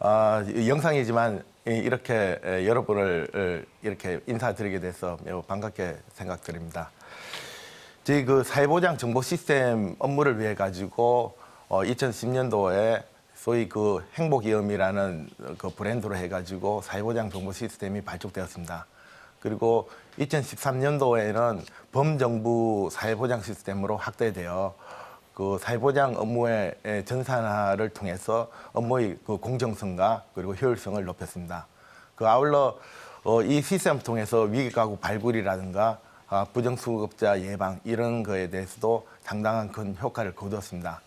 어, 영상이지만 이- 이렇게 에, 여러분을 에, 이렇게 인사드리게 돼서 매우 반갑게 생각드립니다. 저희 그 사회보장 정보 시스템 업무를 위해 가지고 어, 2010년도에 소위 그 행복이음이라는 그 브랜드로 해가지고 사회보장 정보 시스템이 발족되었습니다. 그리고 2013년도에는 범정부 사회보장 시스템으로 확대되어 그 사회보장 업무의 전산화를 통해서 업무의 그 공정성과 그리고 효율성을 높였습니다. 그 아울러 어, 이 시스템을 통해서 위기가구 발굴이라든가 아, 부정수급자 예방 이런 거에 대해서도 상당한 큰 효과를 거두었습니다.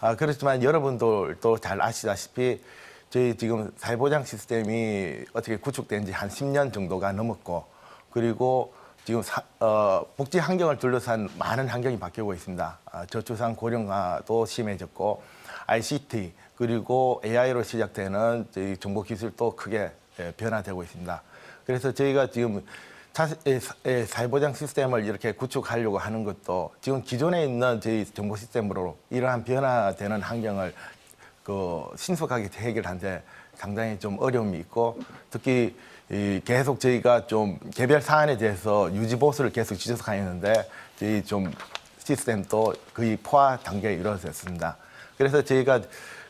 아, 그렇지만 여러분들도 잘 아시다시피 저희 지금 사회보장 시스템이 어떻게 구축된 지 한 10년 정도가 넘었고 그리고 지금 사- 어, 복지 환경을 둘러싼 많은 환경이 바뀌고 있습니다. 아, 저출산 고령화도 심해졌고 ICT 그리고 AI로 시작되는 저희 정보 기술도 크게 예, 변화되고 있습니다. 그래서 저희가 지금 차- 에, 사- 에, 사회보장 시스템을 이렇게 구축하려고 하는 것도 지금 기존에 있는 저희 정보 시스템으로 이러한 변화되는 환경을 그 신속하게 해결하는데 상당히 좀 어려움이 있고 특히 이 계속 저희가 좀 개별 사안에 대해서 유지 보수를 계속 지속하였는데 저희 좀 시스템도 거의 포화 단계에 이루어졌습니다. 그래서 저희가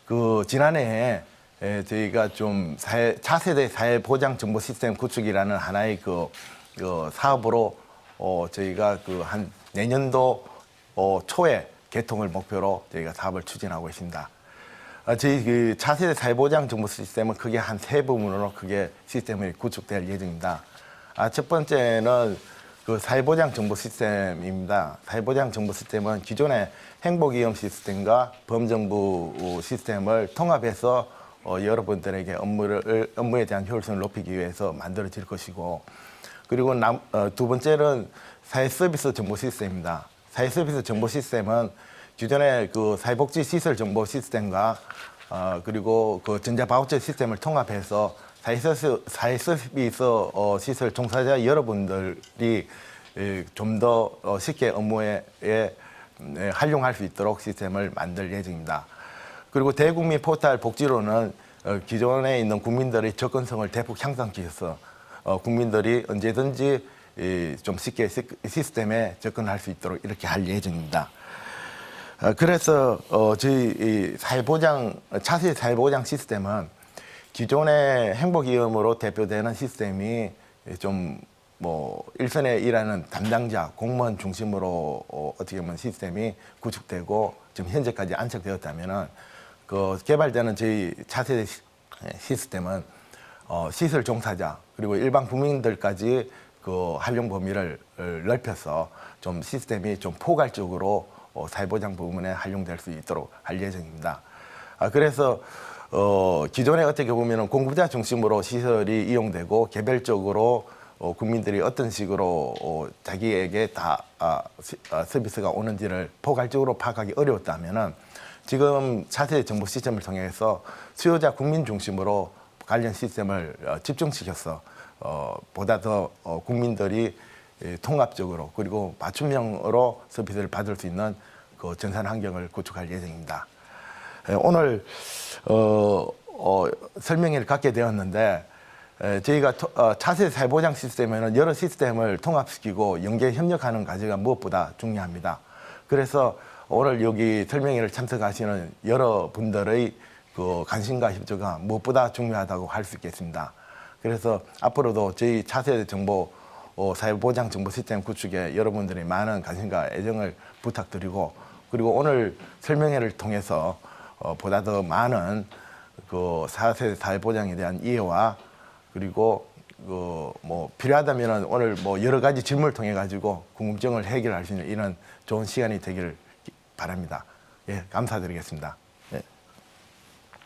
그 지난해에 에, 저희가 좀 사회, 차세대 사회 보장 정보 시스템 구축이라는 하나의 그, 그 사업으로 어, 저희가 그 한 내년도 어, 초에 개통을 목표로 저희가 사업을 추진하고 있습니다. 아, 저희 그 차세대 사회보장 정보 시스템은 크게 한 세 부분으로 크게 시스템이 구축될 예정입니다. 아, 첫 번째는 그 사회보장 정보 시스템입니다. 사회보장 정보 시스템은 기존의 행복이험 시스템과 범정부 시스템을 통합해서 어, 여러분들에게 업무를 업무에 대한 효율성을 높이기 위해서 만들어질 것이고 그리고 남, 어, 두 번째는 사회 서비스 정보 시스템입니다. 사회 서비스 정보 시스템은 기존의 그 사회복지 시설 정보 시스템과 어, 그리고 그 전자 바우처 시스템을 통합해서 사회 서비스, 사회 서비스 어, 시설 종사자 여러분들이 좀더 어, 쉽게 업무에 에, 에, 활용할 수 있도록 시스템을 만들 예정입니다. 그리고 대국민 포털 복지로는 어, 기존에 있는 국민들의 접근성을 대폭 향상시켜서 어, 국민들이 언제든지 이, 좀 쉽게 시- 시스템에 접근할 수 있도록 이렇게 할 예정입니다. 어, 그래서 어, 저희 이 사회보장 차세 사회보장 시스템은 기존의 행복이음으로 대표되는 시스템이 좀 뭐 일선에 일하는 담당자 공무원 중심으로 어, 어떻게 보면 시스템이 구축되고 지금 현재까지 안착되었다면은 그 개발되는 저희 차세대 시- 시스템은 어, 시설 종사자 그리고 일반 국민들까지 그 활용 범위를 어, 넓혀서 좀 시스템이 좀 포괄적으로 어, 사회보장 부문에 활용될 수 있도록 할 예정입니다. 아, 그래서 어, 기존에 어떻게 보면은 공급자 중심으로 시설이 이용되고 개별적으로 어, 국민들이 어떤 식으로 어, 자기에게 다 아, 시- 아, 서비스가 오는지를 포괄적으로 파악하기 어려웠다면은 지금 차세대 정보 시스템을 통해서 수요자 국민 중심으로 관련 시스템을 어, 집중시켜서 어, 보다 더 어, 국민들이 예, 통합적으로 그리고 맞춤형으로 서비스를 받을 수 있는 그 전산 환경을 구축할 예정입니다. 예, 오늘 어, 어, 설명회를 갖게 되었는데 에, 저희가 토- 어, 차세 사회보장 시스템에는 여러 시스템을 통합시키고 연계 협력하는 과제가 무엇보다 중요합니다. 그래서 오늘 여기 설명회를 참석하시는 여러분들의 그 관심과 협조가 무엇보다 중요하다고 할 수 있겠습니다. 그래서 앞으로도 저희 차세대 정보 어, 사회보장 정보 시스템 구축에 여러분들의 많은 관심과 애정을 부탁드리고 그리고 오늘 설명회를 통해서 어, 보다 더 많은 그 사세 사회보장에 대한 이해와 그리고 그 뭐 필요하다면은 오늘 뭐 여러 가지 질문을 통해 가지고 궁금증을 해결할 수 있는 이런 좋은 시간이 되기를 바랍니다. 예, 감사드리겠습니다.